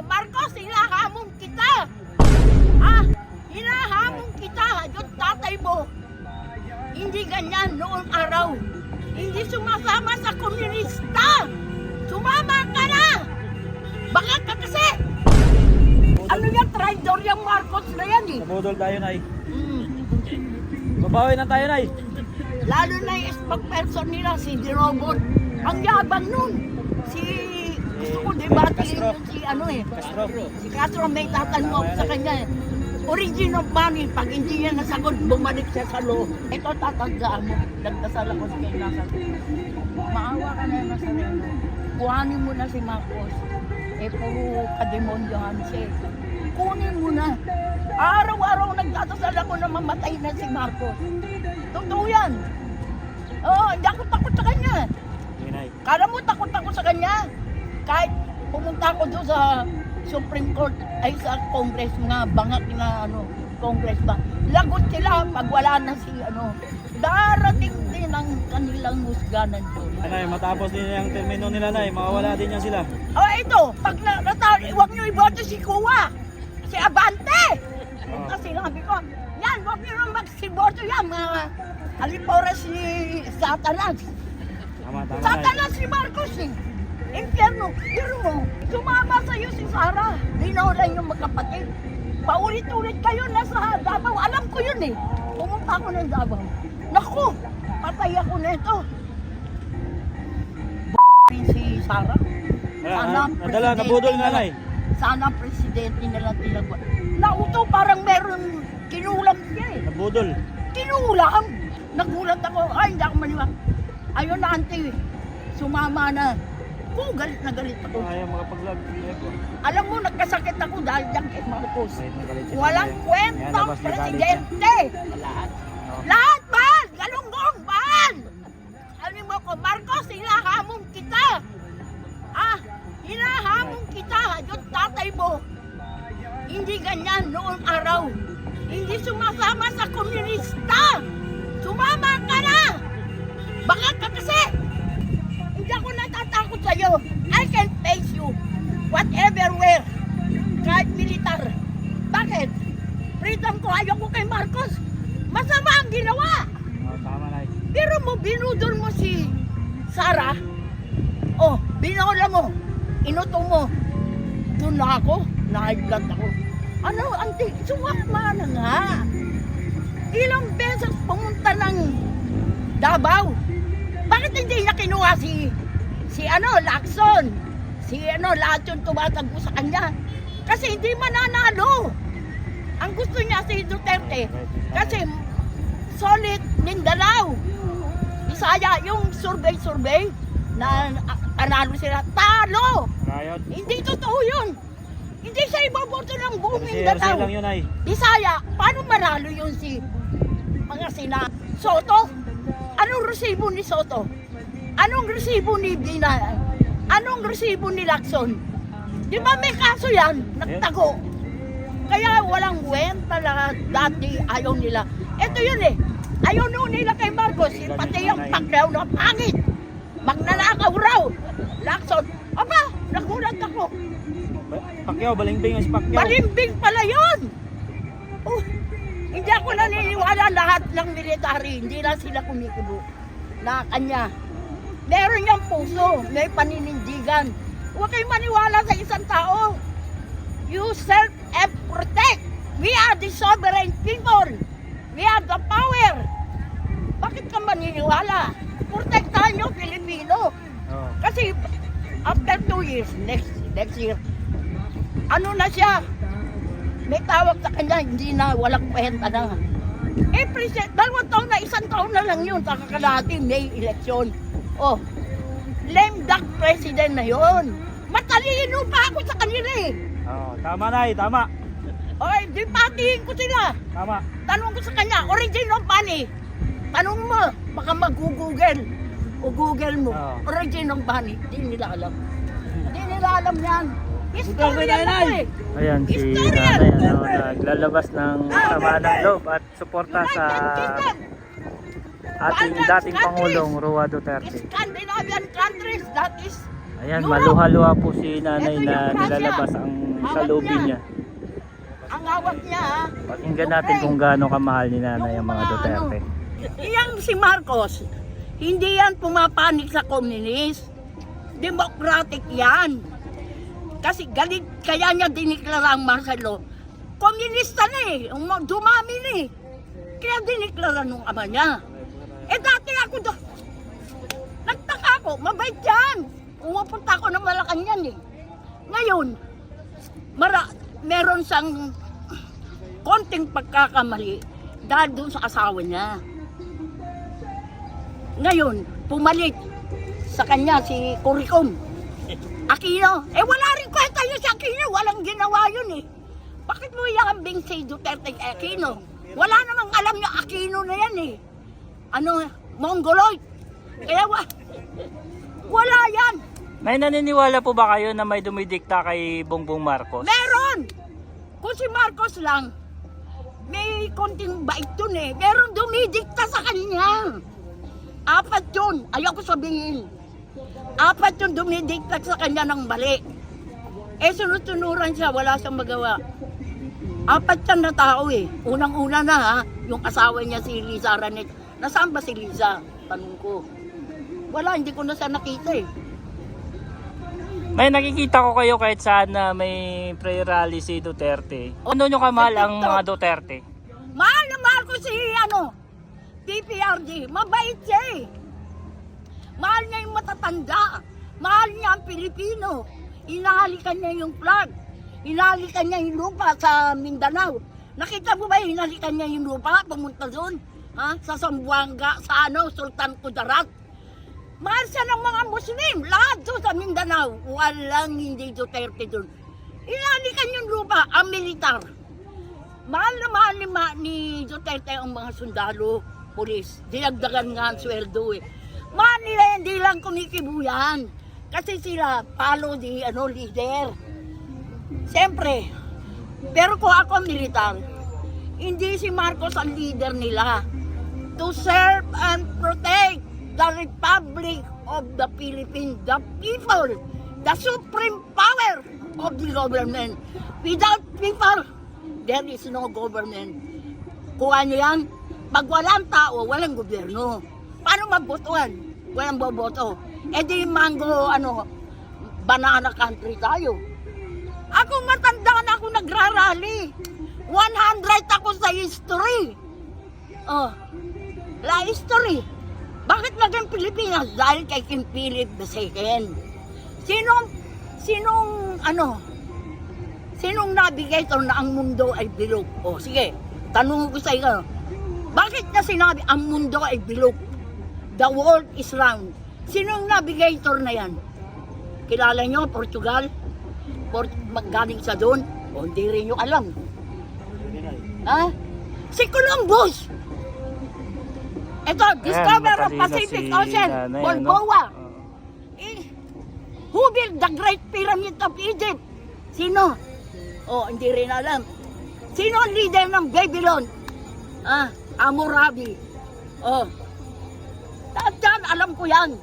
Marcos, hinahamon kita. Ah, hinahamon kita. Yung tatay mo. Hindi ganyan noong araw. Hindi sumasama sa komunista. Sumama ka na. Baka ka kasi. Ano yan, traitor yung Marcos na yan eh. Nabudol tayo, Nay. Mm. Babawi na tayo, Nay. Lalo na yung spokesperson nila, si Dirobot. Ang yabang nun. Ko debatiin Castro. yun si ano eh. Castro. Si Castro may tatanong sa kanya eh. Origin of money, pag hindi niya nasagot, bumalik siya sa law. Ito tatandaan mo, nagdasal ako sa kanya Maawa ka na sa reno. Kuhanin mo na si Marcos. Eh, puro kademonyohan siya. eh. Kunin mo na. Araw-araw nagdadasal ako na mamatay na si Marcos. Totoo yan. Oo, hindi ako takot sa kanya. Kala mo takot ako sa kanya. Kahit pumunta ako doon sa Supreme Court, ay sa Congress, mga bangak na ano, Congress ba. Lagot sila pag wala na si ano. Darating din ang kanilang husganan doon. Nay, matapos din yung termino nila, Nay. Makawala din yan sila. Oh, ito, pag na, nata, huwag niyo iboto si Kuwa, si Abante. Oo. Kasi sinabi ko, yan, huwag niyo nang magsiboto yan, mga aliporas ni Satanas. Tama, tama. Satanas si Marcos eh. Impyerno, pero mo, sumama sa'yo si Sarah. Dinawalan yung magkapatid. Paulit-ulit kayo nasa Davao. Alam ko yun eh. Pumunta ako ng Davao. Naku, patay ako nito. si Sarah. Sana na- nadala, presidente nabudol na, nila- Nay. Sana presidente nila tinagwa. Nauto parang meron kinulam siya eh. Nabudol. Kinulam! Nagulat ako. Ay, hindi ako maniwag. Ayun na, auntie. Sumama na. Oo, galit na galit ako. Ayaw makapag-vlog. Alam mo, nagkasakit ako dahil dyan kay Marcos. Walang kwentang presidente. Oo. Lahat man! Galunggong man! Alam mo ko, Marcos, hinahamon kita. Ah, hinahamon kita. Yung tatay mo. Hindi ganyan noong araw. Hindi sumasama sa komunista. Sumama ka na! Baka ka kasi! Whatever where. Kahit militar. Bakit? Freedom ko. Ayaw ko kay Marcos. Masama ang ginawa. Nay. Pero mo, binudol mo si Sarah. Oh, binola mo. Inuto mo. Doon na ako. Na-high-blood ako. Ano, auntie, sumama na nga. Ilang beses pumunta ng Davao. Bakit hindi niya kinuha si, si ano, Lacson? Si ano, lahat yung tumatagpo sa kanya. Kasi hindi mananalo. Ang gusto niya si Duterte. Kasi solid Mindanao. Bisaya yung survey-survey na panalo sila. Talo! Riot. Hindi totoo yun. Hindi siya iboboto ng buong Mindanao. lang yun, Nay. Bisaya, paano manalo yun si mga sina Soto? Anong resibo ni Soto? Anong resibo ni Bina? Anong resibo ni Lacson? Di ba may kaso yan? Nagtago. Kaya walang wen talaga dati ayaw nila. Ito yun eh. Ayaw noon nila kay Marcos. Pati yung paglaw na pangit. Magnanakaw raw. Lacson. Aba, nagulat ako. Pacquiao, balingbing ang si Pacquiao. Balimbing pala yun! Oh, hindi ako naniniwala lahat ng military, hindi lang sila kumikibo na kanya. Meron niyang puso, may paninindigan. Huwag kayong maniwala sa isang tao. You self and protect. We are the sovereign people. We have the power. Bakit ka maniniwala? Protektahan niyo Pilipino. Kasi after two years, next next year, ano na siya? May tawag sa kanya, hindi na, walang kwenta na. Eh, president, dalawang taon na, isang taon na lang yun, sa kakalahati, may eleksyon. Oh, lame duck president na yun. Matalino pa ako sa kanila eh. Oo, tama, Nay. Tama. Oy, di patiin ko sila. Tama. Tanong ko sa kanya, origin of money. Tanong mo, baka mag-google. O google mo, Oo. origin of money. Di nila alam. Di nila alam yan. Historian Nay. eh. Ayan, si nanay ano, naglalabas ng sama ng loob at suporta sa ating dating Pangulong Rua Duterte. Scandinavian countries, that is Ayan, maluha-luha po si nanay na nilalabas ang salubin niya. Ang hawak niya, ah. Pakinggan natin kung gaano kamahal ni nanay ang mga Duterte. Iyang si Marcos, hindi yan pumapanik sa communist. Democratic yan. Kasi galit, kaya niya diniklara ang Marcelo. Komunista na eh, um- dumami na eh. Kaya diniklara nung ama niya. Eh dati ako do, nagtaka ako, mabait yan. Umupunta ako ng Malacanang eh. Ngayon, mara, meron siyang konting pagkakamali dahil doon sa asawa niya. Ngayon, pumalit sa kanya si Curicom. Aquino. Eh wala rin kwenta yun si Aquino. Walang ginawa yun eh. Bakit mo iambing si Duterte kay Aquino? Wala namang alam yung Aquino na yan eh. Ano, Mongoloid. Kaya wa, wala yan. May naniniwala po ba kayo na may dumidikta kay Bongbong Marcos? Meron! Kung si Marcos lang, may konting bait dun eh. Meron dumidikta sa kanya. Apat yun. Ayaw ko sabihin. Apat yun dumidikta sa kanya ng mali. Eh, sunod-sunuran siya. Wala siyang magawa. Apat yan na tao eh. Unang-una na ha, yung asawa niya si Liza Ranet. Nasaan ba si Liza? Tanong ko. Wala, hindi ko na siya nakita eh. May nakikita ko kayo kahit saan na may prayer rally si Duterte. Ano nyo kamahal ang mga Duterte? Mahal na mahal ko si ano, PPRD. Mabait siya eh. Mahal niya yung matatanda. Mahal niya ang Pilipino. Inahalikan niya yung flag. Inahalikan niya yung lupa sa Mindanao. Nakita mo ba inahalikan niya yung lupa? Pumunta doon. Ha? Sa Zamboanga, sa ano, Sultan Kudarat. Mahal siya ng mga Muslim. Lahat doon sa Mindanao. Walang hindi Duterte doon. Inahalikan yung lupa, ang militar. Mahal na mahal ni, ma- ni Duterte ang mga sundalo, polis. Dinagdagan nga ang sweldo eh. Mahal nila hindi lang kumikibuyan. Kasi sila, palo di ano, leader. Siyempre, pero kung ako militar, hindi si Marcos ang leader nila. To serve and protect the Republic of the Philippines, the people, the supreme power of the government. Without people, there is no government. Kuha niyo yan, pag walang tao, walang gobyerno. Paano magbotohan? Walang boboto. E di mango, ano, banana country tayo. Ako matanda na ako nagrarally. 100 ako sa history. Oh, history. Bakit naging Pilipinas? Dahil kay King Philip II. Sinong, sinong, ano, sinong navigator na ang mundo ay bilog? O, sige, tanong ko sa iyo. Bakit na sinabi ang mundo ay bilog? The world is round. Sinong navigator na yan? Kilala nyo, Portugal? Port galing sa doon? O hindi rin nyo alam. Ha? Si Columbus! Ito, discover of Pacific si Ocean, nanay, Balboa. ano? Eh, who built the Great Pyramid of Egypt? Sino? Oh, hindi rin alam. Sino ang leader ng Babylon? Ah, Hammurabi. Oh. Yan, alam ko yan.